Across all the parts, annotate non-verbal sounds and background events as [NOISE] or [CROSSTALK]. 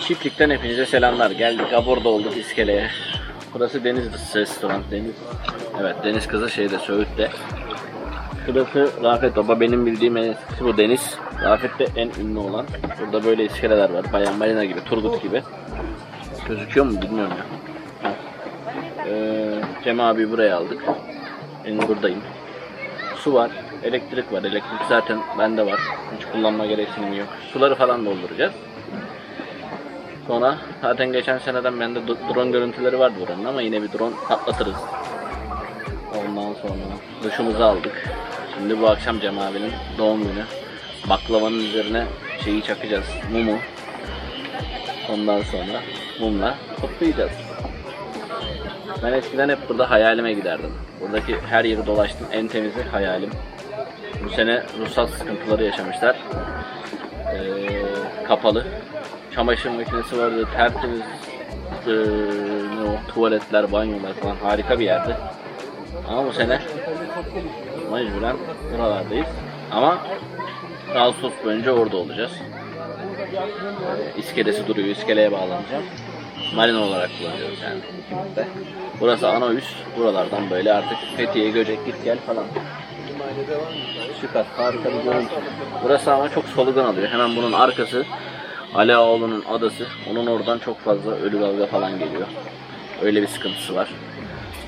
Çiftlikten hepinize selamlar. Geldik Abor'da olduk iskeleye. Burası Deniz Restoran. Deniz. Evet Deniz kızı şeyde Söğüt'te. Şurası Rafet Baba. Benim bildiğim en eskisi bu Deniz. Rafet'te en ünlü olan. Burada böyle iskeleler var. Bayan Marina gibi, Turgut gibi. Gözüküyor mu bilmiyorum ya. Ee, Cem abi buraya aldık. Ben buradayım. Su var, elektrik var. Elektrik zaten bende var. Hiç kullanma gereksinimi yok. Suları falan dolduracağız. Sonra zaten geçen seneden bende drone görüntüleri vardı buranın ama yine bir drone patlatırız. Ondan sonra duşumuzu aldık. Şimdi bu akşam Cem abinin doğum günü. Baklavanın üzerine şeyi çakacağız. Mumu. Ondan sonra mumla kutlayacağız. Ben eskiden hep burada hayalime giderdim. Buradaki her yeri dolaştım. En temizi hayalim. Bu sene ruhsat sıkıntıları yaşamışlar. Ee, kapalı. Çamaşır makinesi vardı. Tertemiz ee, ne o, tuvaletler, banyolar falan harika bir yerdi. Ama bu sene mecburen buralardayız. Ama Ağustos boyunca orada olacağız. Ee, iskelesi duruyor. İskeleye bağlanacağım. Marina olarak kullanacağız yani. ikimiz de. Burası ana üs. Buralardan böyle artık Fethiye, Göcek git gel falan. Süper. Harika bir görüntü. Burası ama çok solugan alıyor. Hemen bunun arkası Ali Ağaoğlu'nun adası. Onun oradan çok fazla ölü dalga falan geliyor. Öyle bir sıkıntısı var.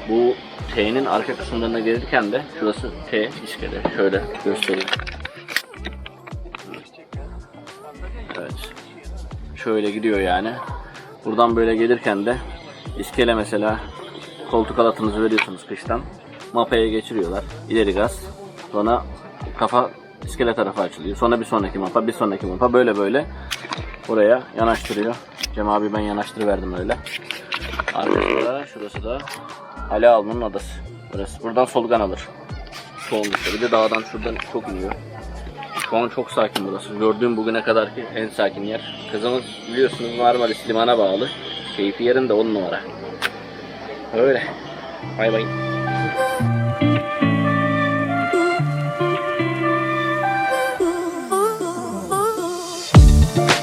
Bu T'nin arka kısımlarına gelirken de şurası T iskele. Şöyle göstereyim. Evet. Şöyle gidiyor yani. Buradan böyle gelirken de iskele mesela koltuk alatınızı veriyorsunuz kıştan. Mapaya geçiriyorlar. İleri gaz. Sonra kafa iskele tarafı açılıyor. Sonra bir sonraki mapa, bir sonraki mapa böyle böyle buraya yanaştırıyor. Cem abi ben yanaştırıverdim öyle. Arkasında şurası da Ali Alman'ın adası. Burası. Buradan solgan alır. Solmuşta. Bir de dağdan şuradan çok iniyor. Şu an çok sakin burası. Gördüğüm bugüne kadarki en sakin yer. Kızımız biliyorsunuz Marmaris limana bağlı. Keyfi yerinde on numara. Öyle. Bay bay. Çiftlik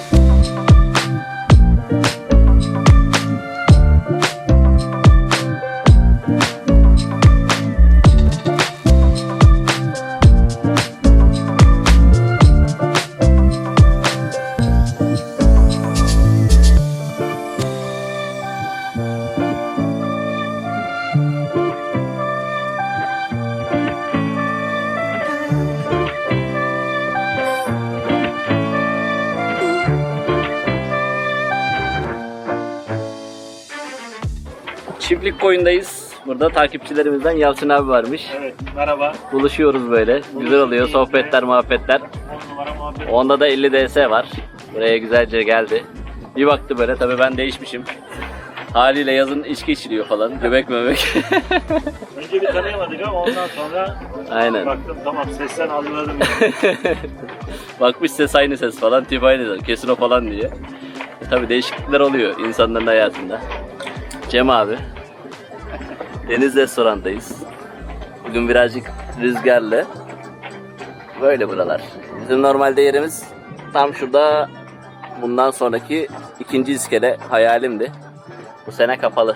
koyundayız. Burada takipçilerimizden Yalçın abi varmış. Evet, merhaba. Buluşuyoruz böyle. Güzel oluyor. Sohbetler, muhabbetler. 10 numara muhabbet. Onda da 50 DS var. Buraya güzelce geldi. Bir baktı böyle tabii ben değişmişim. Haliyle yazın içki içiliyor falan. Göbek möbek. [LAUGHS] Önce bir tanıyamadık ama ondan sonra Aynen. baktım tamam sesten anladım. [LAUGHS] Bakmış ses aynı ses falan. Tip aynı. Kesin o falan diye. E, tabii değişiklikler oluyor insanların hayatında. Cem abi. Deniz restorandayız. Bugün birazcık rüzgarlı. Böyle buralar. Bizim normalde yerimiz tam şurada bundan sonraki ikinci iskele hayalimdi. Bu sene kapalı.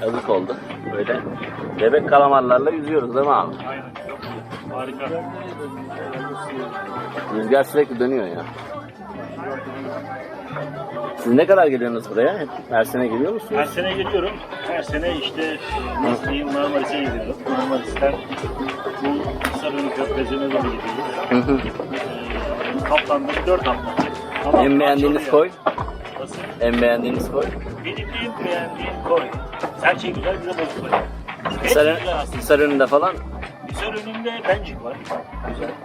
Yazık oldu. Böyle bebek kalamarlarla yüzüyoruz değil mi abi? Aynen. Harika. Rüzgar sürekli dönüyor ya. Siz ne kadar geliyorsunuz buraya? Hep her sene geliyor Her musunuz? sene geliyorum. Her sene işte nasıl diyeyim Marmaris'e gidiyorum. Marmaris'ten bu Sarılı Körfezi'ne doğru gidiyoruz. Ee, Kaptan'da 4 hafta. Ama en beğendiğiniz koy? Nasıl? En beğendiğiniz koy? Benim en beğendiğim koy. Her şey güzel, bir de bozuk koy. Hepsi Hisar, güzel aslında. Önünde falan Hisar önünde bencik var.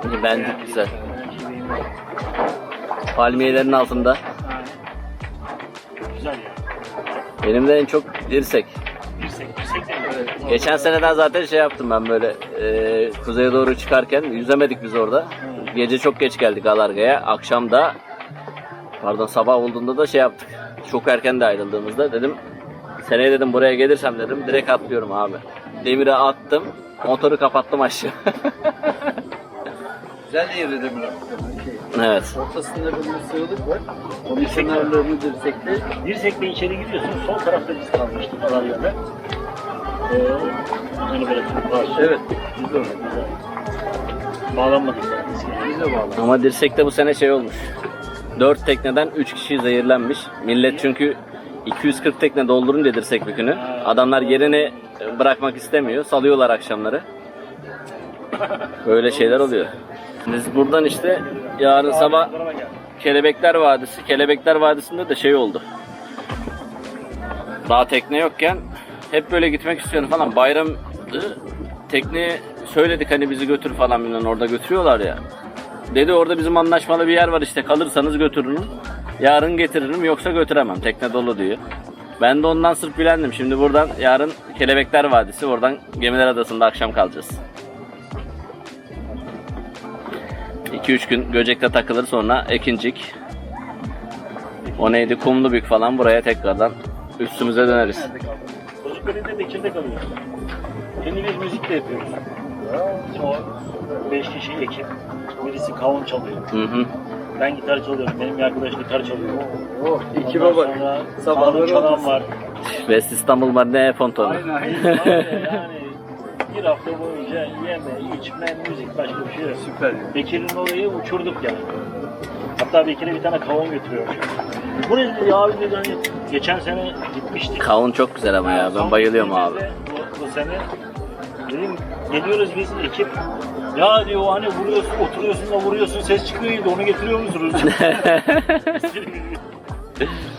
Güzel. beğendik güzel. Bencik beğendim. Palmiyelerin altında. Güzel ya. Benim de en çok dirsek. Dirsek, dirsek de güzel. Geçen seneden zaten şey yaptım ben böyle e, kuzeye doğru çıkarken yüzemedik biz orada. Gece çok geç geldik Alarga'ya. Akşam da pardon sabah olduğunda da şey yaptık. Çok erken de ayrıldığımızda dedim seneye dedim buraya gelirsem dedim direkt atlıyorum abi. Demire attım. Motoru kapattım aşağı. [LAUGHS] Güzel de yeri de Evet. Ortasında böyle bir sığlık var. Onun kenarlarını dirsekte Dirsekle içeri giriyorsun. Sol tarafta biz kalmıştık Alarya'da. Ee, hani böyle var. Evet. Biz de orada. Bağlanmadık yani. biz. De bağlı. Ama dirsekte bu sene şey olmuş. 4 tekneden 3 kişi zehirlenmiş. Millet çünkü 240 tekne doldurunca dirsek bükünü. Adamlar yerini bırakmak istemiyor. Salıyorlar akşamları. [LAUGHS] Böyle şeyler oluyor. Biz buradan işte yarın sabah. Kelebekler Vadisi. Kelebekler Vadisi'nde de şey oldu. Daha tekne yokken hep böyle gitmek istiyorum falan. Bayram tekne söyledik hani bizi götür falan bilmem orada götürüyorlar ya. Dedi orada bizim anlaşmalı bir yer var işte kalırsanız götürürüm. Yarın getiririm yoksa götüremem. Tekne dolu diyor. Ben de ondan sırf bilendim. Şimdi buradan yarın Kelebekler Vadisi. Oradan Gemiler Adası'nda akşam kalacağız. 2-3 gün Göcek'te takılır sonra Ekincik. O neydi? Kumlubük falan buraya tekrardan üstümüze döneriz. Bozukları'nda Bekir'de kalıyoruz. Şimdi biz müzik de yapıyoruz. O beş kişi ekip. Birisi kavun çalıyor. Hı hı. Ben gitar çalıyorum. Benim bir arkadaş gitar çalıyor. Oh, ekibe Ondan bak. sonra Sabahları çalan olmasın. var. West İstanbul Marine Fontonu. Aynen. yani bir hafta boyunca yeme, içme, müzik başka bir şey yok. Süper. Bekir'in olayı uçurduk yani. Hatta Bekir'e bir tane kavun götürüyor. Bu ne dedi abi dedi hani geçen sene gitmiştik. Kavun çok güzel ama ya. Ben bayılıyorum abi. Bu, bu sene dedim geliyoruz biz ekip ya diyor hani vuruyorsun oturuyorsun da vuruyorsun ses çıkıyor onu getiriyor musunuz? [LAUGHS] [LAUGHS]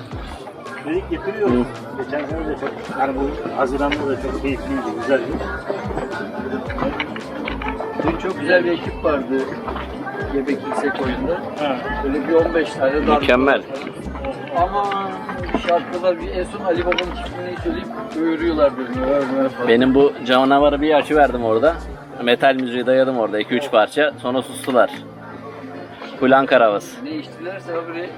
Dedik getiriyoruz. Geçen sene de çok yani bu Haziran'da da çok keyifliydi, güzeldi. Dün çok güzel bir ekip vardı. Gebek Yüksek oyunda. Böyle bir 15 tane darbe. Mükemmel. Ama şarkılar bir en son Ali Baba'nın çiftliğini söyleyip öğürüyorlar böyle. Öğür, öğür falan. Benim bu canavarı bir açı verdim orada. Metal müziği dayadım orada 2-3 parça. Sonra sustular. Full Ankara havası. Ne içtilerse haberi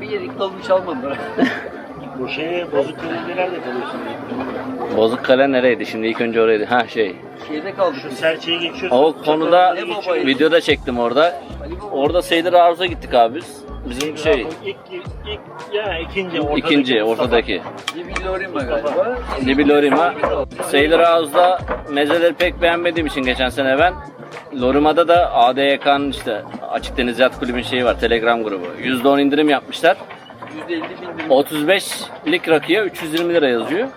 bir yerik dalını çalmadılar. [LAUGHS] Bu şeye bozuk nerede kalıyorsun? Bozuk kale nereydi? Şimdi ilk önce oraydı. Ha şey. Şeyde kaldık. Şu serçeyi geçiyorsun. O konuda Ne babayı? videoda çektim orada. Ali Orada Seydir Aruz'a gittik abi biz. Bizim şey İlk, ilk, ya ikinci ortadaki. ikinci ortadaki. Dibi Lorima galiba. Dibi Lorima. Sailor House'da mezeleri pek beğenmediğim için geçen sene ben Lorima'da da ADYK'nın işte Açık Deniz Yat Kulübü'nün şeyi var Telegram grubu. %10 indirim yapmışlar. %50 bindirim. 35'lik rakıya 320 lira yazıyor.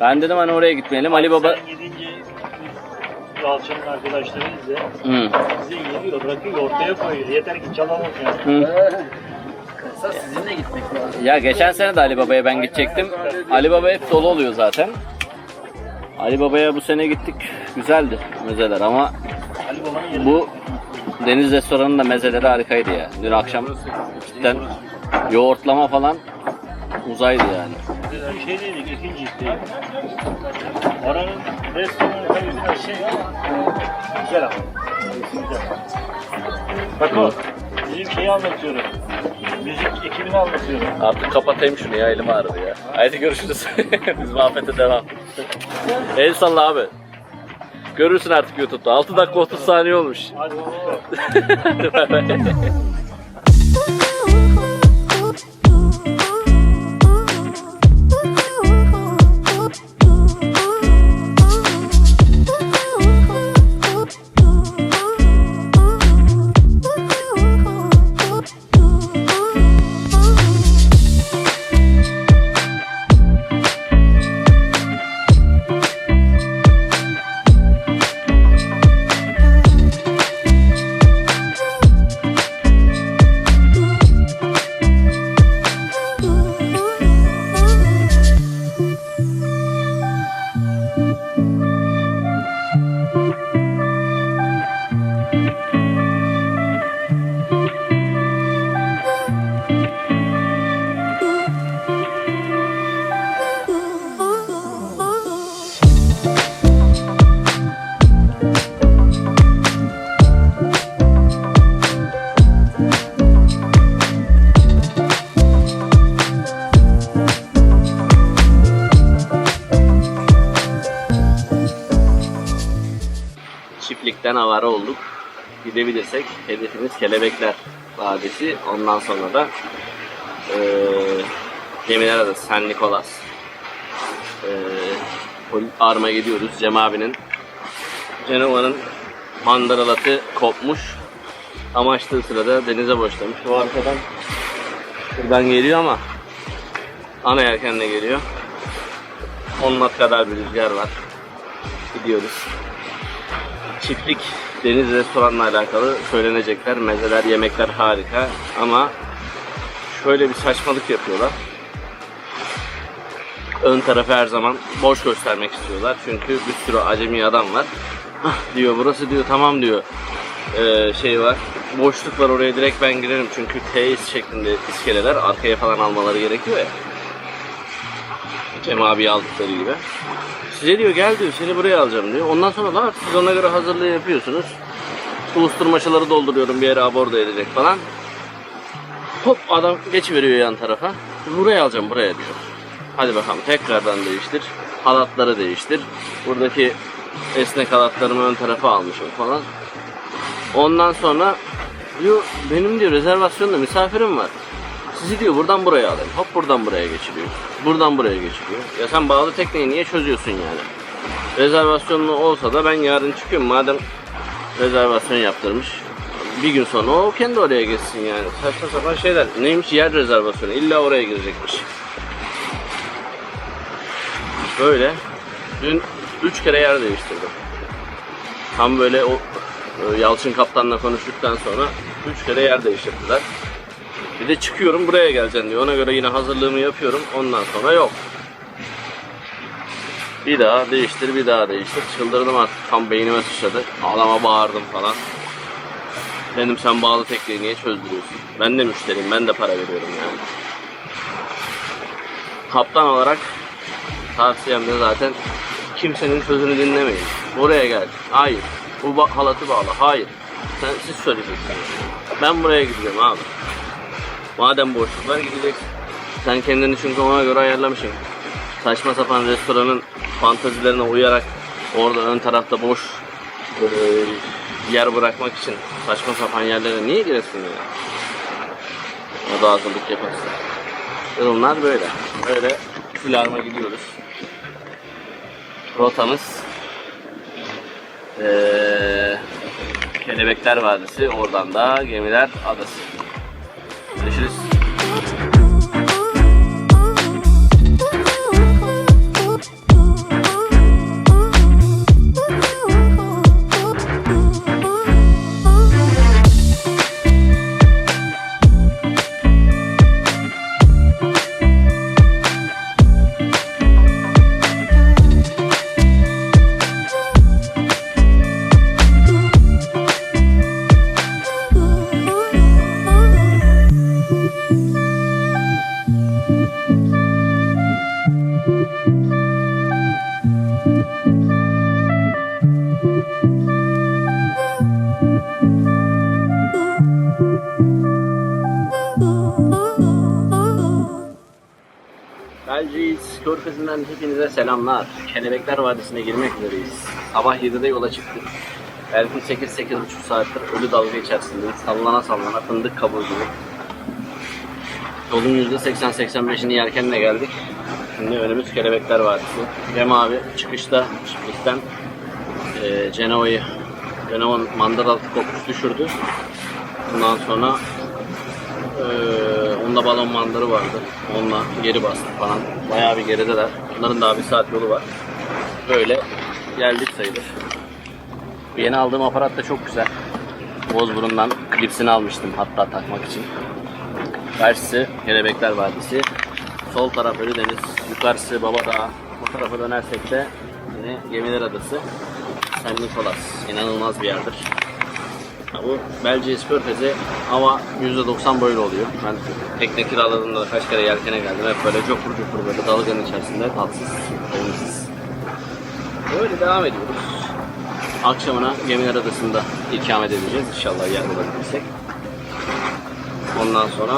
Ben dedim hani oraya gitmeyelim. Ali Baba Sen gidince biz Yalçın'ın arkadaşlarıyız ya. Hı. Bizi geliyor, bırakıyor, ortaya koyuyor. Yeter ki çalalım yani. Hı. Esas sizinle gitmek lazım. Ya geçen sene de Ali Baba'ya ben gidecektim. Ali Baba hep dolu oluyor zaten. Ali Baba'ya bu sene gittik. Güzeldi mezeler ama Ali Baba'nın bu deniz restoranının da mezeleri harikaydı ya. Dün akşam cidden yoğurtlama falan uzaydı yani. Şey dedik, ikinci isteği. Oranın restoranı tabii şey güzel ama. Güzel. Bak o, bizim şeyi anlatıyorum. Müzik ekibini anlatıyorum. Artık kapatayım şunu ya elim ağrıdı ya. Haydi görüşürüz. [LAUGHS] Biz muhabbete devam. El salla abi. Görürsün artık YouTube'da. 6 dakika 30 saniye olmuş. Hadi. [LAUGHS] Hadi bay bay. Çiftlikten avara olduk. gidebilirsek hedefimiz Kelebekler Vadisi. Ondan sonra da e, Gemiler Adası, San Nikolas. E, Arma gidiyoruz. Cem abinin Cenova'nın mandıralatı kopmuş. Amaçtığı sırada denize boşlamış. O arkadan buradan geliyor ama ana yelkenle geliyor. 10 knot kadar bir rüzgar var. Gidiyoruz. Çiftlik deniz restoranla alakalı söylenecekler. Mezeler, yemekler harika ama şöyle bir saçmalık yapıyorlar. Ön tarafı her zaman boş göstermek istiyorlar. Çünkü bir sürü acemi adam var. "Ah," diyor burası diyor tamam diyor. Ee, şey var. Boşluk var oraya direkt ben girerim çünkü T şeklinde iskeleler arkaya falan almaları gerekiyor ya. Cem abi aldıkları gibi. Size diyor gel diyor seni buraya alacağım diyor. Ondan sonra da siz ona göre hazırlığı yapıyorsunuz. Usturmaşaları dolduruyorum bir yere aborda edecek falan. Hop adam geçiveriyor yan tarafa. Buraya alacağım buraya diyor. Hadi bakalım tekrardan değiştir. Halatları değiştir. Buradaki esnek halatlarımı ön tarafa almışım falan. Ondan sonra diyor benim diyor rezervasyonda misafirim var. Sizi diyor buradan buraya alayım. Hop buradan buraya geçiriyor. Buradan buraya geçiriyor. Ya sen bağlı tekneyi niye çözüyorsun yani? Rezervasyonlu olsa da ben yarın çıkıyorum. Madem rezervasyon yaptırmış. Bir gün sonra o kendi oraya geçsin yani. Saçma sapan şeyler. Neymiş yer rezervasyonu. İlla oraya girecekmiş. Böyle. Dün üç kere yer değiştirdim. Tam böyle o e, Yalçın kaptanla konuştuktan sonra üç kere yer değiştirdiler. Bir de çıkıyorum buraya geleceksin diyor. Ona göre yine hazırlığımı yapıyorum. Ondan sonra yok. Bir daha değiştir, bir daha değiştir. Çıldırdım artık. Tam beynime sıçradı. Adama bağırdım falan. Dedim sen bağlı tekneyi niye çözdürüyorsun? Ben de müşteriyim, ben de para veriyorum yani. Kaptan olarak tavsiyem de zaten kimsenin sözünü dinlemeyin. Buraya gel. Hayır. Bu halatı bağla. Hayır. Sen siz söyleyeceksiniz. Ben buraya gideceğim abi. Madem boşluk var gideceksin. Sen kendini çünkü ona göre ayarlamışsın. Saçma sapan restoranın fantazilerine uyarak orada ön tarafta boş e, yer bırakmak için saçma sapan yerlere niye giresin ya? O da hazırlık yaparsın. Durumlar böyle. Böyle Filarma gidiyoruz. Rotamız eee Kelebekler Vadisi, oradan da Gemiler Adası. Görüşürüz. Hepinize selamlar. Kelebekler Vadisi'ne girmek üzereyiz. Sabah 7'de yola çıktık. Belki 8-8,5 saattir ölü dalga içerisindeyiz. Sallana sallana fındık kabuğu gibi. Yolun %80-85'ini yelkenle geldik. Şimdi önümüz Kelebekler Vadisi. Cem abi çıkışta çiftlikten e, Cenova'yı Cenova'nın mandal kopmuş düşürdü. Ondan sonra ee, onda balon mandarı vardı. Onunla geri bastık falan. Bayağı bir gerideler. Onların daha bir saat yolu var. Böyle geldik sayılır. Yeni aldığım aparat da çok güzel. Bozburun'dan klipsini almıştım hatta takmak için. Karşısı Kelebekler Vadisi. Sol taraf Ölüdeniz. Yukarısı Baba Dağı. Bu tarafa dönersek de yine Gemiler Adası. San Nikolas. İnanılmaz bir yerdir. Bu Belceğiz Körfezi ama %90 böyle oluyor. Ben tekne kiraladığımda da kaç kere yelkene geldim. Hep böyle copur copur böyle dalganın içerisinde tatsız, olumsuz. Böyle devam ediyoruz. Akşamına Gemiler Adası'nda ikamet edeceğiz. İnşallah yer bulabilirsek. Ondan sonra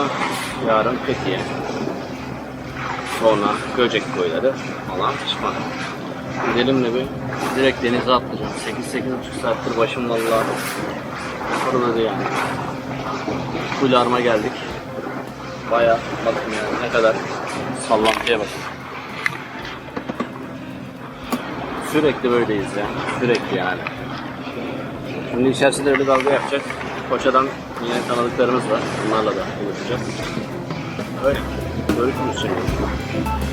yarın Fethiye. Sonra Göcek koyları falan pişman. Gidelim de bir direkt denize atlayacağım. 8-8,5 saattir başım vallahi Fırladı yani. Full geldik. Baya bakın yani ne kadar sallantıya bakın. Sürekli böyleyiz ya. Sürekli yani. Şimdi içerisinde öyle dalga yapacak. Koçadan yine tanıdıklarımız var. Bunlarla da buluşacağız. Öyle. Görüşürüz şimdi.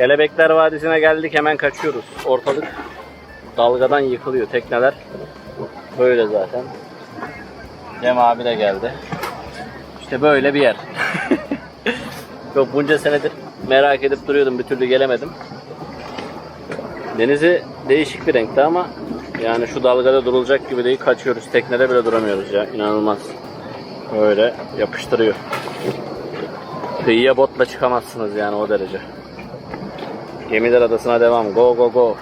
Kelebekler Vadisi'ne geldik hemen kaçıyoruz. Ortalık dalgadan yıkılıyor tekneler. Böyle zaten. Cem abi de geldi. İşte böyle bir yer. [LAUGHS] Yok bunca senedir merak edip duruyordum bir türlü gelemedim. Denizi değişik bir renkte ama yani şu dalgada durulacak gibi değil kaçıyoruz. Teknede bile duramıyoruz ya inanılmaz. Böyle yapıştırıyor. Kıyıya botla çıkamazsınız yani o derece. Gemiler adasına devam. Go go go.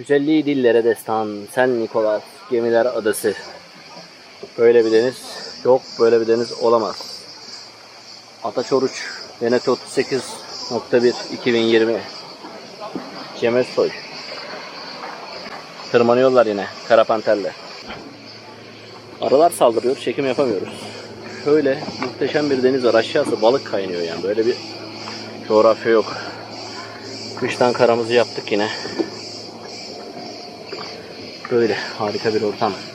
Güzelliği dillere destan, sen Nikolas, gemiler adası. Böyle bir deniz yok, böyle bir deniz olamaz. Ataç Oruç, Venet 38.1 2020. Cem Özsoy. Tırmanıyorlar yine karapanterle. Arılar saldırıyor, çekim yapamıyoruz. Şöyle muhteşem bir deniz var. Aşağısı balık kaynıyor yani. Böyle bir coğrafya yok. Kıştan karamızı yaptık yine. Böyle harika bir ortam.